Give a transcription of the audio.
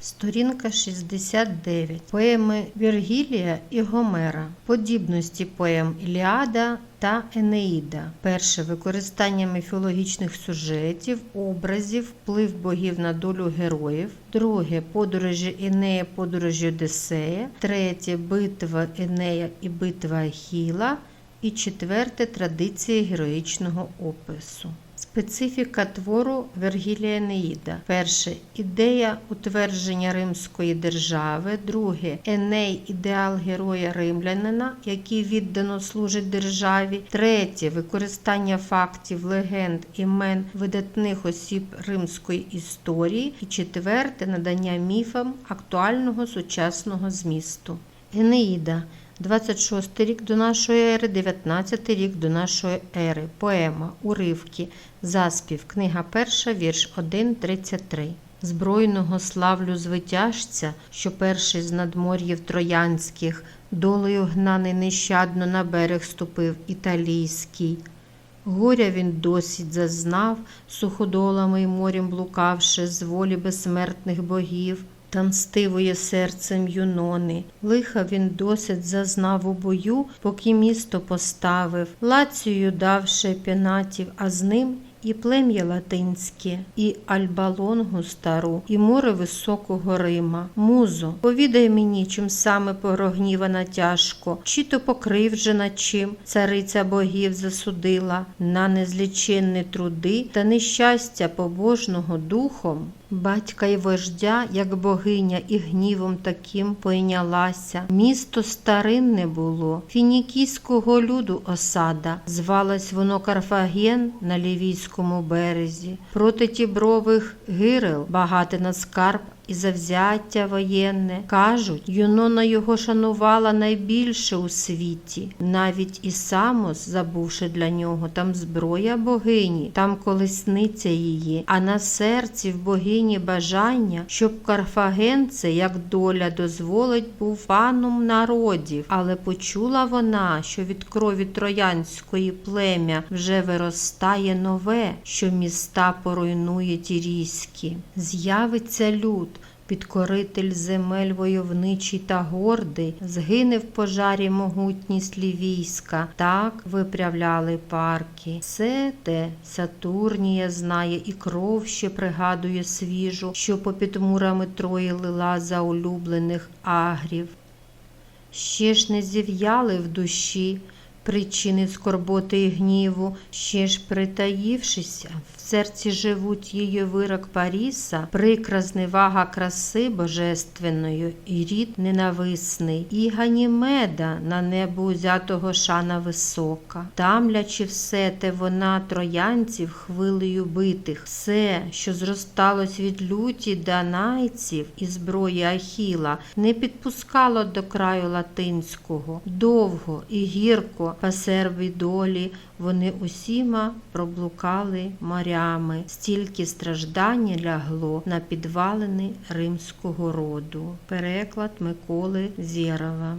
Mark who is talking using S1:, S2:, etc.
S1: Сторінка 69. Поеми Віргілія і Гомера. Подібності поем Іліада та Енеїда. Перше використання міфологічних сюжетів, образів, вплив богів на долю героїв. Друге подорожі Енея, подорожі Одіссея. Третє битва Енея і битва Ахіла. І четверте традиції героїчного опису. Специфіка твору Вергілія Енеїда. Перше ідея утвердження римської держави. Друге Еней ідеал героя римлянина, який віддано служить державі. Третє використання фактів, легенд, імен видатних осіб римської історії. І четверте надання міфам актуального сучасного змісту. Енеїда 26 рік до нашої ери, 19 рік до нашої ери. Поема, уривки, заспів, книга перша, вірш 1.33. Збройного славлю звитяжця, що перший з надмор'їв троянських, долею гнаний нещадно на берег ступив італійський. Горя він досить зазнав, суходолами й морем блукавши з волі безсмертних богів, та мстивоє серцем юнони. Лиха він досить зазнав у бою, поки місто поставив, лацію давши пенатів, а з ним і плем'я латинське, і Альбалонгу стару, і море високого Рима. Музо, повідай мені, чим саме прогнівана тяжко, чи то покривджена чим цариця богів засудила на незліченні труди та нещастя побожного духом. Батька й вождя, як богиня, і гнівом таким пойнялася. Місто старинне було, фінікійського люду осада. Звалось воно Карфаген на лівійському березі. Проти тібрових гирел багатий на скарб і завзяття воєнне. Кажуть, Юнона його шанувала найбільше у світі. Навіть і Самос, забувши для нього, там зброя богині, там колесниця її, а на серці в богині бажання, щоб Карфагенце, як доля дозволить, був паном народів. Але почула вона, що від крові троянської плем'я вже виростає нове, що міста поруйнує тірійські. З'явиться люд. Підкоритель земель войовничий та гордий, згине в пожарі могутність лівійська, так виправляли парки. Все те Сатурнія знає і кров ще пригадує свіжу, що попід мурами Трої лила за улюблених агрів. Ще ж не зів'яли в душі причини скорботи і гніву, ще ж притаївшися, в серці живуть її вирок Паріса, прикра зневага краси божественної, і рід ненависний, і Ганімеда на небо узятого шана висока, тамлячи все те вона троянців хвилею битих, все, що зросталось від люті данайців і зброї Ахіла, не підпускало до краю латинського, довго і гірко по долі вони усіма проблукали морями, стільки страждання лягло на підвалини римського роду. Переклад Миколи Зєрова.